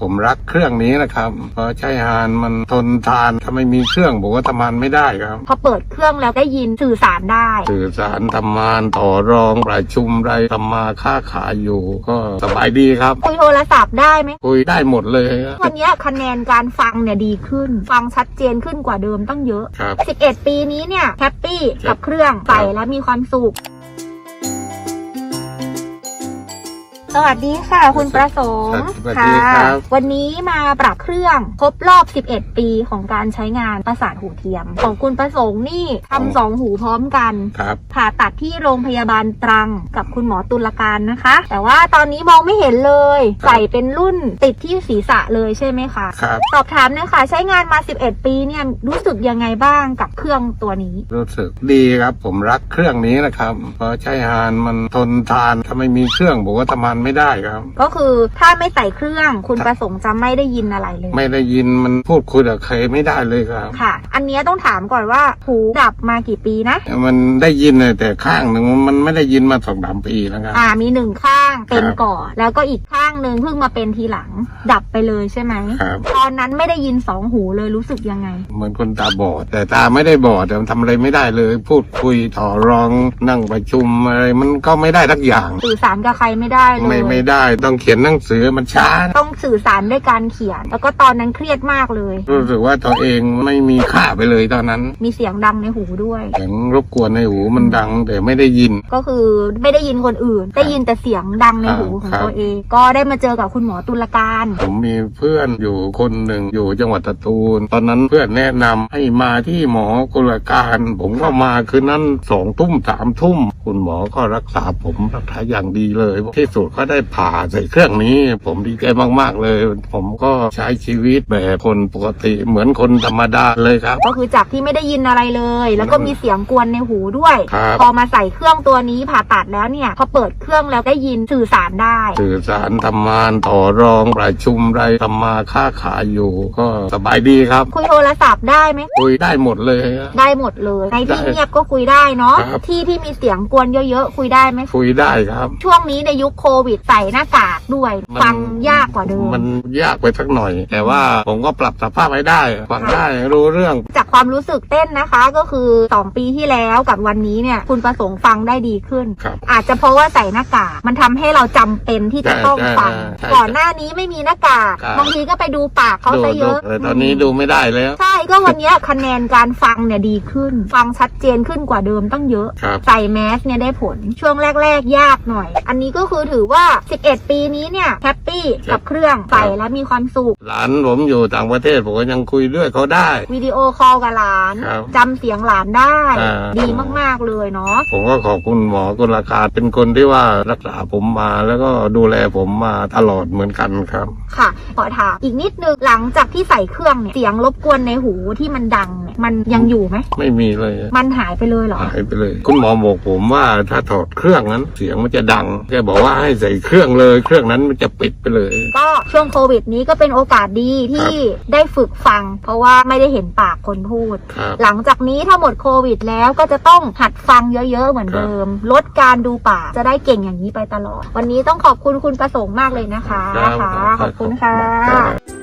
ผมรักเครื่องนี้นะครับเพราะใช้งานมันทนทานถ้าไม่มีเครื่องผมก็ทำงานไม่ได้ครับ พอเปิดเครื่องแล้วได้ยินสื่อสารได้ สื่อสารทำงานต่อรองประชุมไรทำมาค้าขายอยู่ ก็สบายดีครับ คุยโทรศัพท์ได้ไหมคุยได้หมดเลยครับวันนี้คะแนนการฟังเนี่ยดีขึ้น ฟังชัดเจนขึ้นกว่าเดิมตั้งเยอะ ครับ 11 ปีนี้เนี่ยแฮปปี้ครักับบเครื่องครับใส่แล้วมีความสุข สวัสดีค่ะ คุณประสงค์สวัสดีครับ วันนี้มาปรับเครื่องครบรอบ 11 ปีของการใช้งานประสาทหูเทียม ของคุณประสงค์นี่ทำสองหูพร้อมกันครับผ่าตัดที่โรงพยาบาลตรังกับคุณหมอตุลการนะคะ แต่ว่าตอนนี้มองไม่เห็นเลย ใส่เป็นรุ่นติดที่ศีรษะเลยใช่ไหมคะครับสอบถามหนะคะใช้งานมา 11 ปีเนี่ยรู้สึกยังไงบ้างกับเครื่องตัวนี้ รู้สึกดีครับผมรักเครื่องนี้นะครับเพราะใช้งานมันทนทานถ้าไม่มีเครื่องผมก็ทำงานไม่ได้ครับ ก็คือถ้าไม่ใส่เครื่องคุณประสงค์จะไม่ได้ยินอะไรเลย ไม่ได้ยินมันพูดคุยกับใครไม่ได้เลยครับค่ะ อันเนี้ยต้องถามก่อนว่าหูดับมากี่ปีนะ มันได้ยินเลยแต่ข้างหนึ่งมันไม่ได้ยินมาสองสามปีแล้วครับอ่ามีหนึ่งข้างเป็นครับก่อน แล้วก็อีกข้างหนึ่งเพิ่งมาเป็นทีหลัง ดับไปเลยใช่ไหมครับตอนนั้นไม่ได้ยินสองหูเลยรู้สึกยังไง เหมือนคนตาบอด แต่ตาไม่ได้บอดแต่มันทำอะไรไม่ได้เลย พูดคุยต่อรองนั่งประชุมอะไรมันก็ไม่ได้ทักอย่าง สื่อสารกับใครไม่ได้เลยไม่ไม่ได้ต้องเขียนหนังสือมันช้า ต้องสื่อสารด้วยการเขียน แล้วก็ตอนนั้นเครียดมากเลย รู้สึกว่าตัวเองไม่มีค่าไปเลยตอนนั้น มีเสียงดังในหูด้วย เสียงรบกวนในหูมันดังแต่ไม่ได้ยิน ก็คือไม่ได้ยินคนอื่น ได้ยินแต่เสียงดังในหูของครับตัวเอง ก็ได้มาเจอกับคุณหมอตุลการ ผมมีเพื่อนอยู่คนหนึ่งอยู่จังหวัดสตูลตอนนั้นเพื่อนแนะนำให้มาที่หมอกุลการ ผมก็มาคืนนั้นสองทุ่มสามทุ่ม คุณหมอก็รักษาผมรักษาอย่างดีเลยที่สุดก็ได้ผ่าใส่เครื่องนี้ ผมดีใจมาก ๆ เลย ผมก็ใช้ชีวิตแบบคนปกติเหมือนคนธรรมดาเลยครับ ก็คือจากที่ไม่ได้ยินอะไรเลย แล้วก็มีเสียงกวนในหูด้วย ครับ พอมาใส่เครื่องตัวนี้ผ่าตัดแล้วเนี่ย พอเปิดเครื่องแล้วได้ยินสื่อสารได้ สื่อสารทำงานต่อรองประชุมไรทำมาค้าขายอยู่ ก็สบายดีครับ คุยโทรศัพท์ได้ไหม คุยได้หมดเลยครับได้หมดเลย ในที่ได้เงียบก็คุยได้เนาะ ครับ ที่ที่มีเสียงกวนเยอะๆ คุยได้ไหม คุยได้ครับ ช่วงนี้ในยุคโควิดใส่หน้ากากด้วย มัน ฟังยากกว่าเดิม มันยากไปสักหน่อย แต่ว่าผมก็ปรับสภาพให้ได้ฟังได้รู้เรื่อง จากความรู้สึกเต้นนะคะก็คือ 2 ปีที่แล้วกับวันนี้เนี่ย คุณประสงค์ฟังได้ดีขึ้น ครับอาจจะเพราะว่าใส่หน้ากากมันทำให้เราจำเป็นที่จะใช่ต้องฟัง ใช่ใช่ก่อนหน้านี้ไม่มีหน้ากากครับ บางทีก็ไปดูปากเขาดูซะเยดูอะแต่ตอนนี้ดูไม่ได้แล้ว ใช่ก็วันเนี้ยคะแนนการฟังเนี่ยดีขึ้น ฟังชัดเจนขึ้นกว่าเดิมตั้งเยอะ ครับ ใส่แมสเนี่ยได้ผลช่วงแรก ๆ ยากหน่อย อันนี้ก็คือถือว่า11 ปีนี้เนี่ยแฮปปี้ครักับบเครื่องใส่แล้วมีความสุข หลานผมอยู่ต่างประเทศผมก็ยังคุยด้วยเขาได้ วิดีโอคอลกับหลานครับจำเสียงหลานได้ อ่า ดีมากๆเลยเนาะ ผมก็ขอบคุณหมอกุลการเป็นคนที่ว่ารักษาผมมาแล้วก็ดูแลผมมาตลอดเหมือนกันครับ ค่ะ ขอถามอีกนิดนึง หลังจากที่ใส่เครื่องเนี่ย เสียงรบกวนในหูที่มันดังเนี่ย มันยังอยู่ไหม ไม่มีเลยมันหายไปเลยเหรอ หายไปเลย คุณหมอบอกผมว่าถ้าถอดเครื่องนั้น เสียงมันจะดังแกบอกว่าให้ใส่เครื่องเลย เครื่องนั้นมันจะปิดไปเลย ก็ช่วงโควิดนี้ก็เป็นโอกาสดีที่ได้ฝึกฟัง เพราะว่าไม่ได้เห็นปากคนพูด ครับ หลังจากนี้ถ้าหมดโควิดแล้วก็จะต้องหัดฟังเยอะๆเหมือนเดิม ลดการดูปากจะได้เก่งอย่างนี้ไปตลอด วันนี้ต้องขอบคุณคุณประสงค์มากเลยนะคะครับค่ะขอบคุณค่ะ ครับ